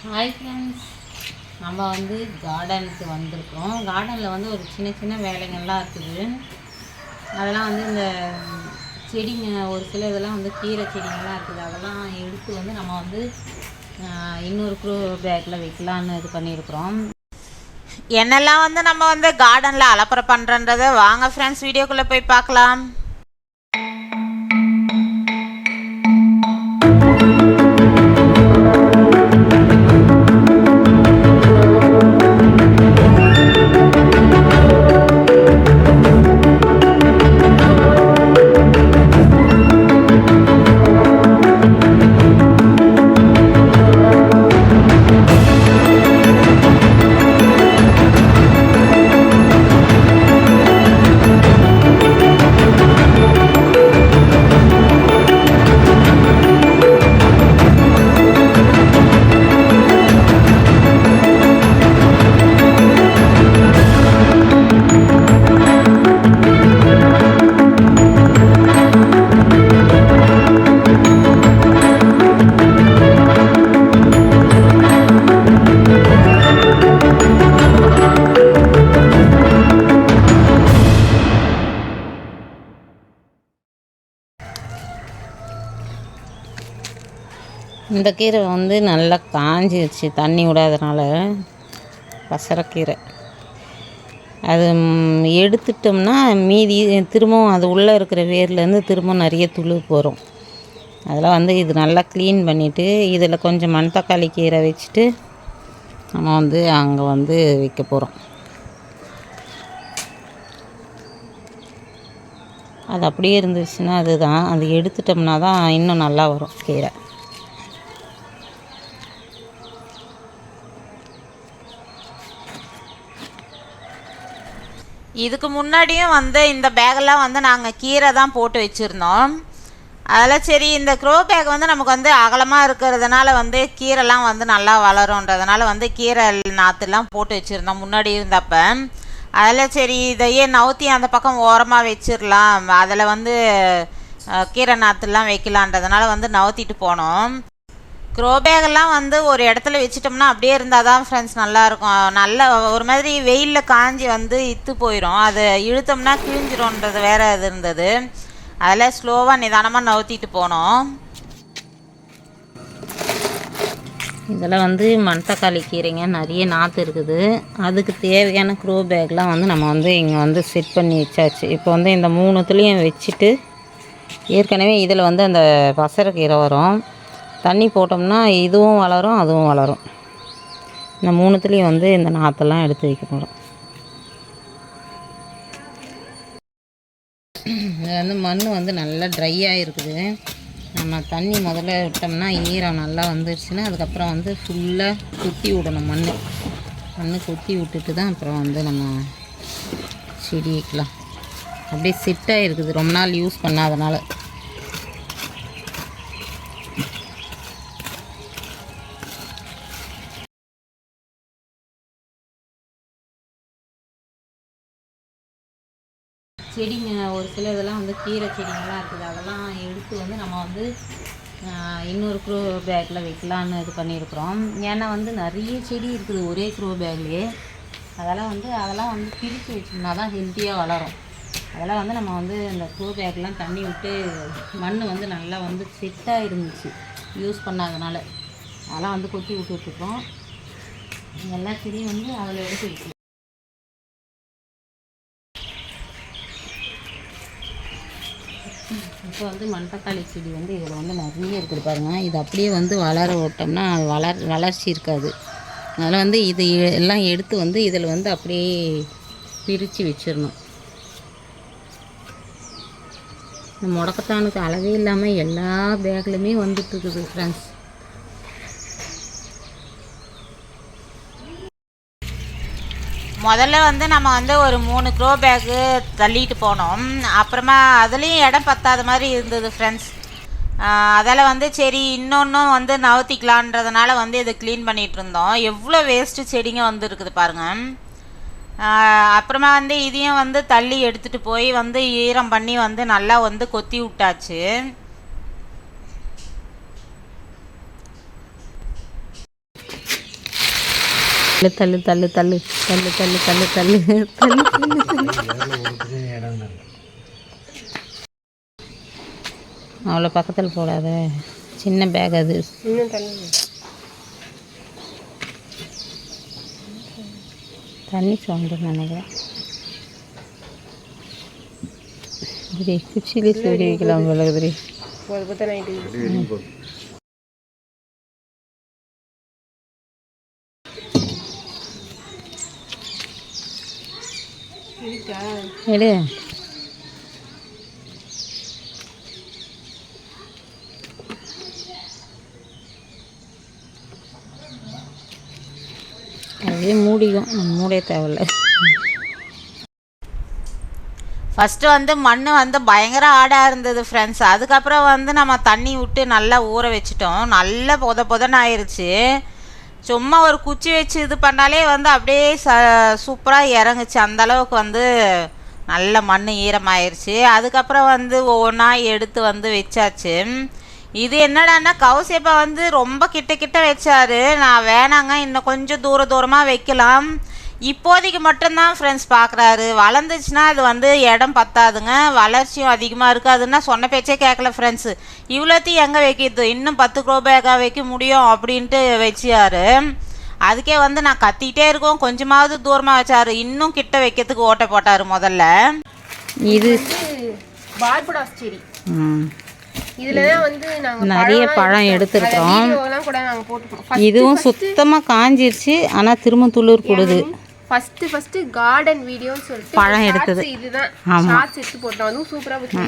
Hi friends நம்ம வந்து கார்டனுக்கு வந்திருக்கோம் கார்டனில் வந்து ஒரு சின்ன சின்ன வேலைகள்லாம் இருக்குது. அதெல்லாம் வந்து இந்த செடிங்க ஒரு சில இதெல்லாம் வந்து கீரை செடிங்கள்லாம் இருக்குது. அதெல்லாம் எடுத்து வந்து நம்ம வந்து இன்னொரு க்ரூ பேக்கில் வைக்கலான்னு இது பண்ணியிருக்கிறோம். என்னெல்லாம் வந்து நம்ம வந்து கார்டனில் அலப்பறை பண்ணுறன்றதை வாங்க ஃப்ரெண்ட்ஸ் வீடியோக்குள்ளே போய் பார்க்கலாம். இந்த கீரை வந்து நல்லா காஞ்சிருச்சு தண்ணி விடாதனால. பசரக்கீரை. அது எடுத்துட்டோம்னா மீதி திரும்பவும் அது உள்ளே இருக்கிற வேர்லேருந்து திரும்ப நிறைய துளு போகும் அதெல்லாம் வந்து இது நல்லா க்ளீன் பண்ணிவிட்டு இதில் கொஞ்சம் மணத்தக்காளி கீரை வச்சுட்டு நம்ம வந்து அங்கே வந்து வைக்க போகிறோம் அது அப்படியே இருந்துச்சுன்னா அதுதான் அது எடுத்துட்டோம்னா தான் இன்னும் நல்லா வரும் கீரை. இதுக்கு முன்னாடியும் வந்து இந்த பேக்கெல்லாம் வந்து நாங்கள் கீரை தான் போட்டு வச்சுருந்தோம். அதெல்லாம் சரி இந்த க்ரோ பேக் வந்து நமக்கு வந்து அகலமாக இருக்கிறதுனால வந்து கீரைலாம் வந்து நல்லா வளரும்ன்றதுனால வந்து கீரை நாற்றுலாம் போட்டு வச்சுருந்தோம் முன்னாடி இருந்தப்போ. அதில் சரி இதையே நவுத்தி அந்த பக்கம் ஓரமாக வச்சிடலாம் அதில் வந்து கீரை நாற்றுலாம் வைக்கலான்றதுனால வந்து நவுத்திட்டு போனோம். க்ரோ பேக்கெல்லாம் வந்து ஒரு இடத்துல வச்சுட்டோம்னா அப்படியே இருந்தால் தான் ஃப்ரெண்ட்ஸ் நல்லாயிருக்கும் நல்ல ஒரு மாதிரி வெயிலில் காஞ்சி வந்து இத்து போயிடும் அது இழுத்தோம்னா கிழிஞ்சிரும்ன்றது வேறு இது இருந்தது. அதில் ஸ்லோவாக நிதானமாக நவுத்திட்டு போனோம். இதில் வந்து மணத்தக்காளி கீரைங்க நிறைய நாற்று இருக்குது. அதுக்கு தேவையான க்ரோ பேக்லாம் வந்து நம்ம வந்து இங்கே வந்து செட் பண்ணி வச்சாச்சு. இப்போ வந்து இந்த மூணுத்துலேயும் வச்சுட்டு ஏற்கனவே இதில் வந்து அந்த பசரக்கீரை வரும். தண்ணி போட்டோம்னா இதுவும் வளரும் அதுவும் வளரும். இந்த மூணுத்துலேயும் வந்து இந்த நாற்றெல்லாம் எடுத்து வைக்க போகிறோம் இது வந்து மண் வந்து நல்லா ட்ரையாக இருக்குது நம்ம தண்ணி முதல்ல விட்டோம்னா ஈரம் நல்லா வந்துருச்சுன்னா அதுக்கப்புறம் வந்து ஃபுல்லாக குத்தி விடணும் மண் மண் குத்தி விட்டுட்டு தான் அப்புறம் வந்து நம்ம செடி வைக்கலாம். அப்படியே செட்டாக இருக்குது ரொம்ப நாள் யூஸ் பண்ணாதனால. செடிங்க ஒரு சில இதெல்லாம் வந்து கீரை செடிங்கெல்லாம் இருக்குது. அதெல்லாம் எடுத்து வந்து நம்ம வந்து இன்னொரு க்ரோ பேக்கில் வைக்கலான்னு இது பண்ணியிருக்கிறோம். ஏன்னா வந்து நிறைய செடி இருக்குது ஒரே க்ரோ பேக்லேயே அதெல்லாம் வந்து அதெல்லாம் வந்து பிரித்து வச்சோம்னா தான் ஹெல்த்தியாக வளரும். அதெல்லாம் வந்து நம்ம வந்து இந்த க்ரோ பேக்லாம் தண்ணி விட்டு மண் வந்து நல்லா வந்து செட்டாக இருந்துச்சு யூஸ் பண்ணாதனால. அதெல்லாம் வந்து கொத்தி விட்டுட்ருக்கோம். எல்லா செடியும் வந்து அதில் எடுத்து வைக்கணும். இப்போ வந்து மணத்தக்காளி செடி வந்து இதில் வந்து நிறைய இருக்குது பாருங்கள் இது அப்படியே வந்து வளர விட்டோம்னா வளர் வளர்ச்சி இருக்காது. அதனால் வந்து இது எல்லாம் எடுத்து வந்து இதில் வந்து அப்படியே பிரித்து வச்சிடணும். இந்த முடக்கத்தானுக்கு அளவே இல்லாமல் எல்லா பேக்லையுமே வந்துட்டு இருக்குது ஃப்ரெண்ட்ஸ் முதல்ல வந்து நம்ம வந்து ஒரு மூணு க்ரோ பேக்கு தள்ளிட்டு போனோம். அப்புறமா அதுலேயும் இடம் பத்தாத மாதிரி இருந்தது ஃப்ரெண்ட்ஸ் அதில் வந்து சரி இன்னொன்றும் வந்து நவத்திக்கலான்றதுனால வந்து இதை க்ளீன் பண்ணிகிட்டு இருந்தோம். எவ்வளோ வேஸ்ட்டு செடிங்க வந்து இருக்குது பாருங்கள் அப்புறமா வந்து இதையும் வந்து தள்ளி எடுத்துகிட்டு போய் வந்து ஈரம் பண்ணி வந்து நல்லா வந்து கொத்தி விட்டாச்சு. தள்ளு தள்ளு தள்ளு தள்ளு தள்ளு தள்ளு தள்ளு தள்ளு தள்ளு. அவ்வளோ பக்கத்தில் போடாத. சின்ன பேக் அது. தண்ணி சோண்டு நினைக்கிறேன். குச்சியிலே சூடி வைக்கலாம் போல இருக்குதுடி. ஒரு பத்த நைட்டு எடு அதே மூடிக்கும் மூடே தேவையில்ல ஃபஸ்ட்டு வந்து மண் வந்து பயங்கர ஆடாக இருந்தது ஃப்ரெண்ட்ஸ் அதுக்கப்புறம் வந்து நம்ம தண்ணி விட்டு நல்லா ஊற வச்சிட்டோம். நல்லா பொத பொதன்னு ஆயிருச்சு. சும்மா ஒரு குச்சி வச்சு இது பண்ணாலே வந்து அப்படியே ச சூப்பராக இறங்குச்சு. அந்தளவுக்கு வந்து நல்ல மண் ஈரமாயிருச்சு. அதுக்கப்புறம் வந்து ஒவ்வொன்றா எடுத்து வந்து வச்சாச்சு. இது என்னடான்னா கவுசேப்பா வந்து ரொம்ப கிட்ட கிட்ட வச்சாரு. நான் வேணாங்க இன்னும் கொஞ்சம் தூர தூரமாக வைக்கலாம். இப்போதைக்கு மட்டும்தான் ஃப்ரெண்ட்ஸ் பார்க்குறாரு வளர்ந்துச்சுன்னா அது வந்து இடம் பத்தாதுங்க. வளர்ச்சியும் அதிகமாக இருக்காதுன்னா சொன்ன பேச்சே கேட்கல ஃப்ரெண்ட்ஸு இவ்வளோத்தையும் எங்கே வைக்கிறது? இன்னும் பத்து க்ரோ பேக்காக வைக்க முடியும் அப்படின்ட்டு வச்சியாரு. அதுக்கே வந்து நான் கத்திக்கிட்டே இருக்கோம் கொஞ்சமாவது தூரமாக வச்சாரு. இன்னும் கிட்ட வைக்கிறதுக்கு ஓட்டை போட்டார் முதல்ல. இது பார்படாஸ் செடி ம். இதுல தான் வந்து நாங்க நிறைய பழம் போட்டுருக்கோம் இதுவும் சுத்தமாக காஞ்சிருச்சு. ஆனால் திரும்ப துளிர் கொடுது ஃபர்ஸ்ட் ஃபர்ஸ்ட் கார்டன் வீடியோன்னு சொல்லிட்டு பழம் எடுத்தது. இதுதான். ஷார்ட்ஸ் எடுத்து போட்டோம். அதுவும் சூப்பரா போச்சு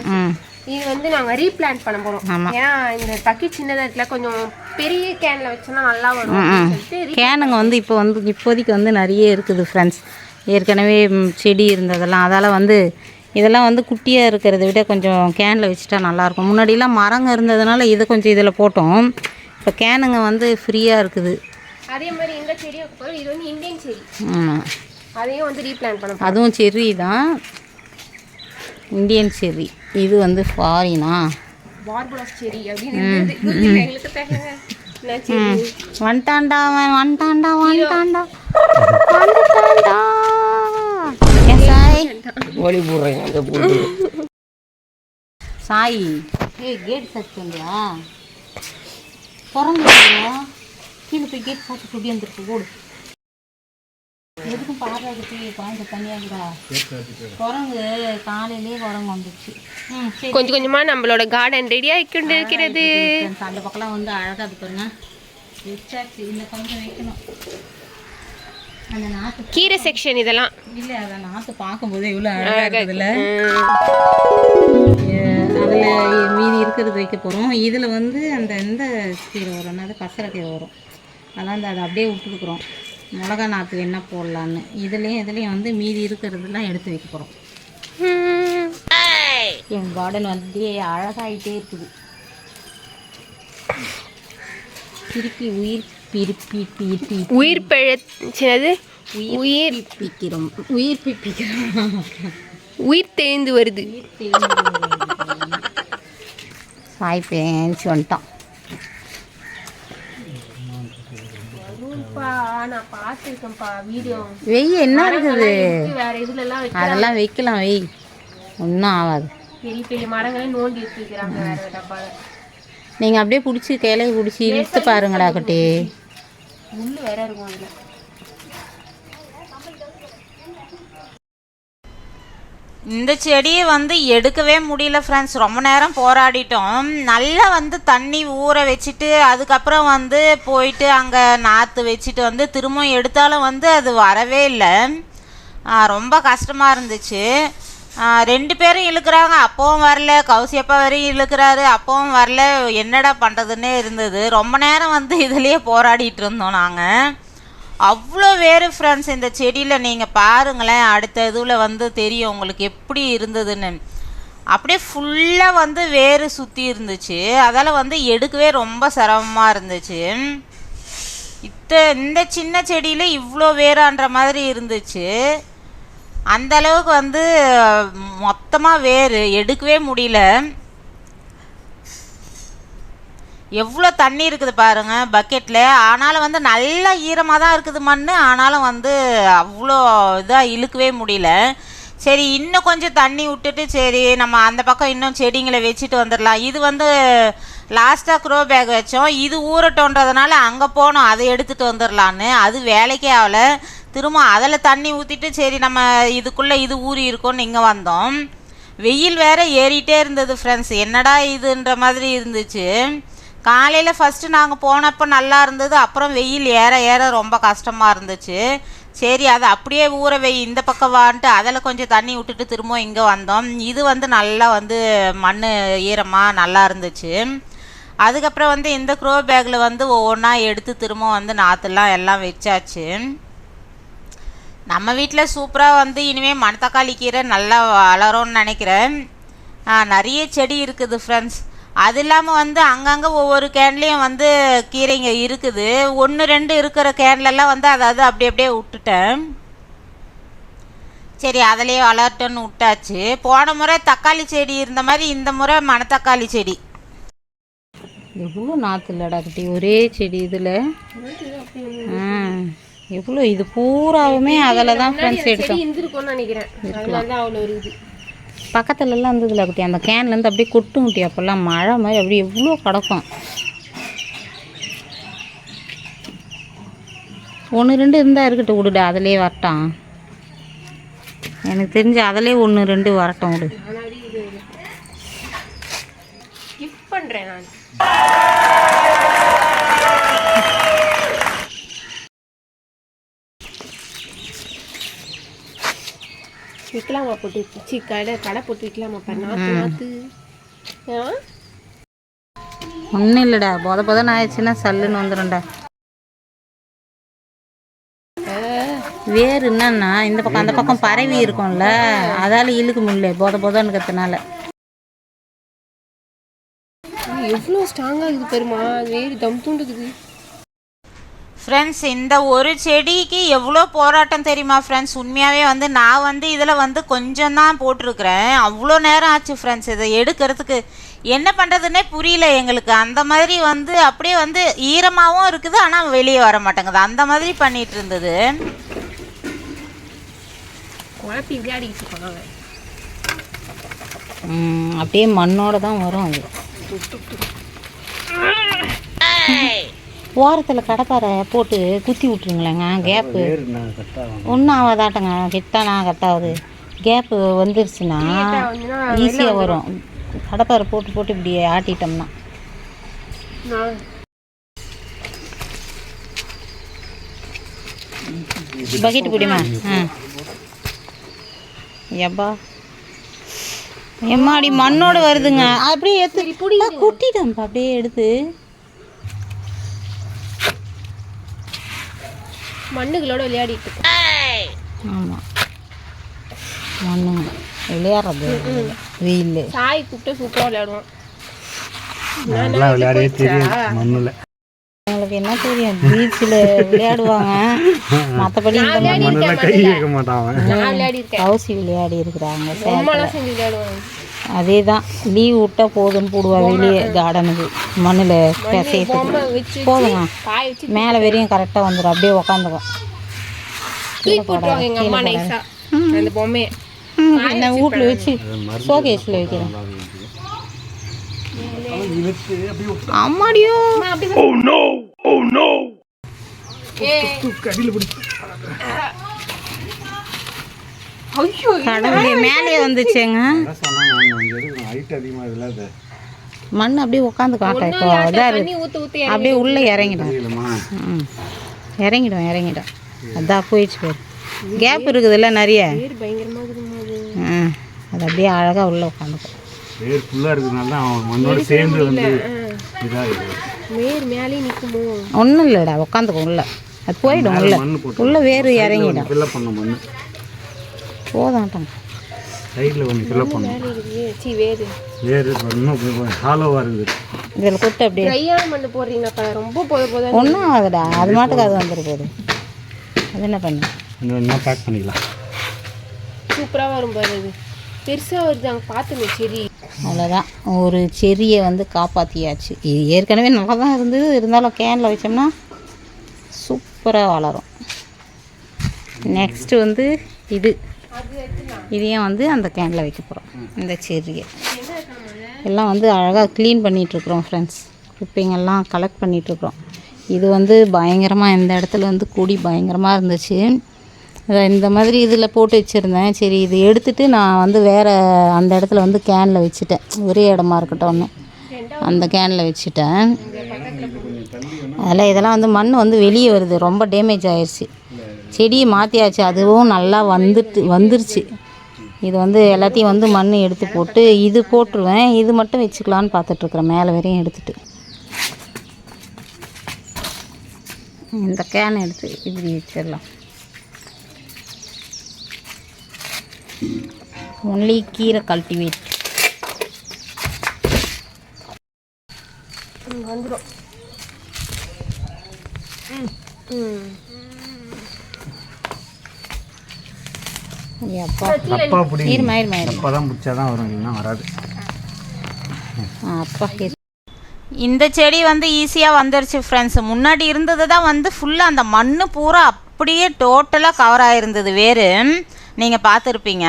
இது வந்து நாங்க ரீபிளான்ட் பண்ண ஆமா. ஏன்னா இந்த பக்கெட் சின்னதா இருக்குல்ல கொஞ்சம் பெரிய கேன்ல வச்சோம்னா நல்லா வரும் கேனுங்க வந்து இப்போ வந்து இப்போதைக்கு வந்து நிறைய இருக்குது ஃப்ரெண்ட்ஸ் ஏற்கனவே செடி இருந்ததெல்லாம். அதால் வந்து இதெல்லாம் வந்து குட்டியாக இருக்கிறத விட கொஞ்சம் கேனில் வச்சுட்டா நல்லாயிருக்கும் முன்னாடிலாம் மரங்க இருந்ததுனால இதை கொஞ்சம் இதில் போட்டோம். இப்போ கேனுங்க வந்து ஃப்ரீயாக இருக்குது. அதே மாதிரி இந்த செடி வைக்க போறோம் இது வந்து இந்தியன் செடி. ஆமாம் அதையும் வந்து ரீபிளான்ட் பண்ண அதுவும் செர்ரி தான் இந்தியன் செர்ரி இது வந்து ஃபாரினா பார்படாஸ் செடி அப்படின்னு எங்களுக்கு செடி? வந்துட்டான்டா அவன் வந்துட்டான்டா வந்துட்டான்டா. வந்துட்டான்டா. ஓடி போடுறேன் போட்டு சாய். ஏய் கேட் சாத்தியா திறந்துருக்கா கீழே போய் கேட் சாத்தி குடி வந்துருக்கு போடு எதுக்கும் பாடுறதுக்கு குழந்தை தனியாகுதா குரங்கு காலையிலேயே குரங்கு வந்துச்சு ம் சரி. கொஞ்சம் கொஞ்சமா நம்மளோட கார்டன் ரெடி ஆகிக்கொண்டு இருக்கிறது. அந்த பக்கம்லாம் வந்து அழகாக அது பாருங்க. வச்சாச்சு. இந்த கொஞ்சம் வைக்கணும். அந்த நாற்று கீரை செக்ஷன் இதெல்லாம். இல்லை அதை நாற்று பார்க்கும்போது இவ்வளோ அழகாக இருக்குதுல்ல அதில் மீதி இருக்கிறது வைக்க போகிறோம் இதில் வந்து அந்த இந்த கீரை வரும். என்னது? கசரைக்கீரை வரும். அதெல்லாம் அந்த அதை அப்படியே விட்டுருக்குறோம். மிளகா நாற்று என்ன போடலான்னு. இதுலேயும் இதுலேயும் வந்து மீதி இருக்கிறதெல்லாம் எடுத்து வைக்க போகிறோம் என் கார்டன் வந்து அழகாயிட்டே இருக்குது. திருப்பி உயிர் பிரிப்பி பிரிப்பி உயிர் பிழைச்சினது உயிர் பிக்கிறோம் உயிர் பிப்பிக்கிறோம் உயிர் தேய்ந்து வருது. சாய் பேஞ்சு வந்துட்டான். நான் பார்த்துருக்கேன்ப்பா வீடியோ. வெய் என்ன இருக்குது? வேற இதுல எல்லாம் வச்சு அதெல்லாம் வைக்கலாம் வெய். ஒன்றும் ஆகாது. பெரிய பெரிய மரங்களை நோண்டி வேற டப்பால. நீங்கள் அப்படியே பிடிச்சி கிளைய பிடிச்சி இழுத்து பாருங்கடா குட்டி. முள்ளு வேற இருக்கும் அதுல. இந்த செடியை வந்து எடுக்கவே முடியல ஃப்ரெண்ட்ஸ் ரொம்ப நேரம் போராடிட்டோம். நல்லா வந்து தண்ணி ஊற வச்சுட்டு அதுக்கப்புறம் வந்து போயிட்டு அங்கே நாற்று வச்சுட்டு வந்து திரும்பவும் எடுத்தாலும் வந்து அது வரவே இல்லை. ரொம்ப கஷ்டமாக இருந்துச்சு. ரெண்டு பேரும் இழுக்கிறாங்க. அப்பவும் வரல. கௌசியப்பா வரையும் இழுக்கிறாரு. அப்பவும் வரல. என்னடா பண்ணுறதுன்னே இருந்தது. ரொம்ப நேரம் வந்து இதுலேயே போராடிட்டு இருந்தோம் நாங்கள் அவ்வளோ வேறு ஃப்ரெண்ட்ஸ் இந்த செடியில் நீங்கள் பாருங்களேன் அடுத்த இதுவில் வந்து தெரியும் உங்களுக்கு எப்படி இருந்ததுன்னு. அப்படியே ஃபுல்லாக வந்து வேறு சுற்றி இருந்துச்சு. அதால் வந்து எடுக்கவே ரொம்ப சிரமமாக இருந்துச்சு. இத்த இந்த சின்ன செடியில் இவ்வளோ வேறான்ற மாதிரி இருந்துச்சு. அந்த அளவுக்கு வந்து மொத்தமாக வேறு எடுக்கவே முடியல. எவ்வளோ தண்ணி இருக்குது பாருங்க பக்கெட்டில் ஆனாலும் வந்து நல்ல ஈரமாக தான் இருக்குது மண் ஆனாலும் வந்து அவ்வளோ இதாக இழுக்கவே முடியல. சரி இன்னும் கொஞ்சம் தண்ணி விட்டுட்டு சரி நம்ம அந்த பக்கம் இன்னும் செடிங்களை வச்சுட்டு வந்துடலாம். இது வந்து லாஸ்ட்டாக க்ரோ பேக் வச்சோம். இது ஊறட்டோன்றதுனால அங்கே போனோம். அதை எடுத்துகிட்டு வந்துடலான்னு. அது வேலைக்கே ஆகலை. திரும்ப அதில் தண்ணி ஊற்றிட்டு சரி நம்ம இதுக்குள்ளே இது ஊறி இருக்கோன்னு இங்கே வந்தோம். வெயில் வேற ஏறிட்டே இருந்தது ஃப்ரெண்ட்ஸ் என்னடா இதுன்ற மாதிரி இருந்துச்சு. காலையில் ஃபஸ்ட்டு நாங்கள் போனப்போ நல்லா இருந்தது அப்புறம் வெயில் ஏற ஏற ரொம்ப கஷ்டமாக இருந்துச்சு. சரி அதை அப்படியே ஊற வை இந்த பக்கம் வான்ட்டு அதில் கொஞ்சம் தண்ணி விட்டுட்டு திரும்ப இங்கே வந்தோம். இது வந்து நல்லா வந்து மண் ஈரமாக நல்லா இருந்துச்சு. அதுக்கப்புறம் வந்து இந்த க்ரோ பேக்கில் வந்து ஒவ்வொன்றா எடுத்து திரும்ப வந்து நாற்றுலாம் எல்லாம் வச்சாச்சு. நம்ம வீட்டில் சூப்பராக வந்து இனிமேல் மணத்தக்காளி கீரை நல்லா வளரும்னு நினைக்கிறேன். நிறைய செடி இருக்குது ஃப்ரெண்ட்ஸ் அது இல்லாமல் வந்து அங்கங்கே ஒவ்வொரு கேன்லேயும் வந்து கீரைங்க இருக்குது. ஒன்று ரெண்டு இருக்கிற கேன்லலாம் வந்து அதாவது அப்படி அப்படியே விட்டுட்டேன் சரி அதிலே வளரட்டும்னு விட்டாச்சு போன முறை தக்காளி செடி இருந்த மாதிரி இந்த முறை மணத்தக்காளி செடி. எவ்வளோ நாற்று இல்லடா குட்டி ஒரே செடி இதில். எவ்வளோ இது பூராவுமே அதில் தான் ஃப்ரெண்ட்ஸ் எடுத்தோம். நினைக்கிறேன் அதனால தான் அவ்வளோ இருக்குது பக்கத்துலலாம் இருந்ததுல குட்டி அந்த கேன்லேருந்து அப்படியே கொட்டும் குட்டி அப்போல்லாம். மழை மாதிரி அப்படியே எவ்வளோ கிடக்கும். ஒன்று ரெண்டு இருந்தால் இருக்கட்டும் விடுடா. அதிலே வரட்டும். எனக்கு தெரிஞ்சு அதிலே ஒன்று ரெண்டு வரட்டும் விடு. பண்ணுறேன் நான். விற்கலாமா போட்டு சி கடை கடை போட்டு விற்கலாமாப்பா நாற்று நாற்று ஆ? ஒன்றும் இல்லைடா. போத போதன்னு ஆயிடுச்சுன்னா சல்லுன்னு வந்துடும்டா வேர் என்னன்னா இந்த பக்கம் அந்த பக்கம் பரவி இருக்கும்ல அதால இழுக்க முடியல போத போதன்னு இருக்கிறதுனால. எவ்வளோ ஸ்ட்ராங்காக இருக்குது பெருமா வேறு தம் தூண்டுக்குது ஃப்ரெண்ட்ஸ் இந்த ஒரு செடிக்கு எவ்வளோ போராட்டம் தெரியுமா ஃப்ரெண்ட்ஸ் உண்மையாகவே வந்து நான் வந்து இதில் வந்து கொஞ்சம் தான் போட்டிருக்கிறேன். அவ்வளோ நேரம் ஆச்சு ஃப்ரெண்ட்ஸ் இதை எடுக்கிறதுக்கு. என்ன பண்ணுறதுன்னே புரியல எங்களுக்கு. அந்த மாதிரி வந்து அப்படியே வந்து ஈரமாகவும் இருக்குது ஆனால் வெளியே வர மாட்டேங்குது. அந்த மாதிரி பண்ணிட்டு இருந்தது. அப்படியே மண்ணோட தான் வரும் அது. ஓரத்தில் கடப்பாரை போட்டு குத்தி விட்ருங்களேங்க கேப்பு ஒன்றும் ஆகாதாட்டங்க கிட்டானா கட்டாவது கேப்பு வந்துருச்சுன்னா ஈஸியாக வரும். கடப்பாரை போட்டு போட்டு இப்படி ஆட்டிட்டோம்னா. நான் பக்கெட்டு பிடிமா? ஆ. எப்பா? எம்மாடி மண்ணோட வருதுங்க. அப்படியே எடுத்து குட்டிட்டோம்ப்பா அப்படியே எடுத்து. மண்ணுகளோட விளையாடிட்டு ஆமாம் மண்ணு விளையாடுறது. வெயில். சாய் கூப்பிட்டு சூப்பராக விளையாடுவோம் நல்லா விளையாடியே தெரியும் மண்ணில். உங்களுக்கு என்ன தெரியும்? பீச்சில் விளையாடுவாங்க. மற்றபடி கை வைக்க மாட்டான் அவன். நான் விளையாடி இருக்கேன் கவுசி விளையாடி இருக்கிறாங்க அதே தான் லீவ் விட்டா போதும்னு போடுவா வெளியே கார்டனுக்கு மண்ணில் காய வச்சு மேலே வரையும் கரெக்டாக வந்துடும் அப்படியே உக்காந்துக்கும். நான் வீட்டில் வச்சு ஷோகேஸில் வைக்கிறேன். அம்மாடியோ. ஐயோ கடவுளே மேலே வந்துச்சேங்க ஹைட் அதிகமாக இல்லை அது. மண் அப்படியே உட்காந்துக்கும் இப்போ இதாக தண்ணி இருக்கு அப்படியே உள்ளே இறங்கிடும். இறங்கிடும் இறங்கிடும். அதான் போயிடுச்சு பேர். கேப் இருக்குதுல்ல நிறைய. இருக்குதுமா அது. ம் அது அப்படியே அழகாக உள்ளே உட்காந்துக்கும் வேர் ஃபுல்லாக இருக்கிறதுனால தான் அவன் மண்ணோட சேர்ந்து வந்து இதாக மேர் மேலே நிக்குமோ? ஒன்றும் இல்லைடா உட்காந்துக்கும் உள்ள. அது போயிடும் உள்ள. மண்ணு போட்டு உள்ள வேறு இறங்கிடும். ஃபில்லப் பண்ண மண் போதாட்டம் சைடில் கொஞ்சம் வேறு இன்னும் ஹாலோவாக இருக்குது. இதில் கொடுத்து அப்படியே. ட்ரையான மண்ணு போடுறீங்கப்பா ரொம்ப போத போத ஒன்றும் ஆகுதுடா அது மாட்டுக்கு அது வந்துட போகுது அது என்ன பண்ணு? இன்னும் பேக் பண்ணிக்கலாம். வரும் பாரு அது பெருசா வருது. அங்க செடி. அவ்வளோதான். ஒரு செடியை வந்து காப்பாற்றியாச்சு இது ஏற்கனவே நல்லா தான் இருந்தது. இருந்தாலும் கேனில் வச்சோம்னா சூப்பராக வளரும். நெக்ஸ்ட்டு வந்து இது. இதையும் வந்து அந்த கேனில் வைக்க போகிறோம் இந்த செடியை எல்லாம் வந்து அழகாக க்ளீன் பண்ணிகிட்ருக்குறோம் ஃப்ரெண்ட்ஸ் குப்பைங்கெல்லாம் கலெக்ட் பண்ணிகிட்ருக்குறோம் இது வந்து பயங்கரமாக இந்த இடத்துல வந்து கொடி பயங்கரமாக இருந்துச்சு. இந்த மாதிரி இதில் போட்டு வச்சுருந்தேன். சரி இது எடுத்துட்டு நான் வந்து வேறு அந்த இடத்துல வந்து கேனில் வச்சுட்டேன். ஒரே இடமா இருக்கட்டும்னு அந்த கேனில் வச்சுட்டேன். அதில் இதெல்லாம் வந்து மண் வந்து வெளியே வருது. ரொம்ப டேமேஜ் ஆயிடுச்சு செடியை மாற்றியாச்சு அதுவும் நல்லா வந்துட்டு வந்துருச்சு. இது வந்து எல்லாத்தையும் வந்து மண் எடுத்து போட்டு இது போட்டுருவேன். இது மட்டும் வச்சுக்கலான்னு பார்த்துட்ருக்குறேன் மேலே வரையும் எடுத்துகிட்டு இந்த கேன் எடுத்து இப்படி வச்சிடலாம். ஒன்லி கீரை கல்டிவேட் வந்துடும் அப்பா அப்பா. பிடி அப்பா தான் பிடிச்சா தான் வரும் இல்லைன்னா வராது. அப்பா. இந்த செடி வந்து ஈஸியாக வந்துருச்சு ஃப்ரெண்ட்ஸ் முன்னாடி இருந்தது தான் வந்து ஃபுல்லாக அந்த மண் பூரா அப்படியே டோட்டலாக கவர் ஆகிருந்தது வேறு. நீங்கள் பார்த்துருப்பீங்க.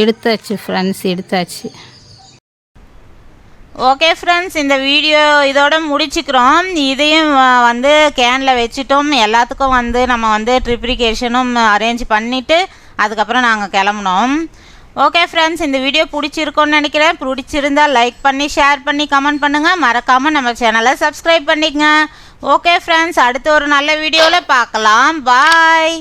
எடுத்தாச்சு ஃப்ரெண்ட்ஸ் எடுத்தாச்சு. ஓகே ஃப்ரெண்ட்ஸ் இந்த வீடியோ இதோட முடிச்சுக்கிறோம். இதையும் வந்து கேனில் வச்சுட்டோம். எல்லாத்துக்கும் வந்து நம்ம வந்து ட்ரிப்ரிகேஷனும் அரேஞ்ச் பண்ணிவிட்டு அதுக்கப்புறம் நாங்கள் கிளம்புனோம். ஓகே ஃப்ரெண்ட்ஸ் இந்த வீடியோ பிடிச்சிருக்கோன்னு நினைக்கிறேன். பிடிச்சிருந்தா லைக் பண்ணி ஷேர் பண்ணி கமெண்ட் பண்ணுங்கள் மறக்காமல் நம்ம சேனலை சப்ஸ்கிரைப் பண்ணிக்கங்க. ஓகே ஃப்ரெண்ட்ஸ் அடுத்து ஒரு நல்ல வீடியோவில் பார்க்கலாம். பாய்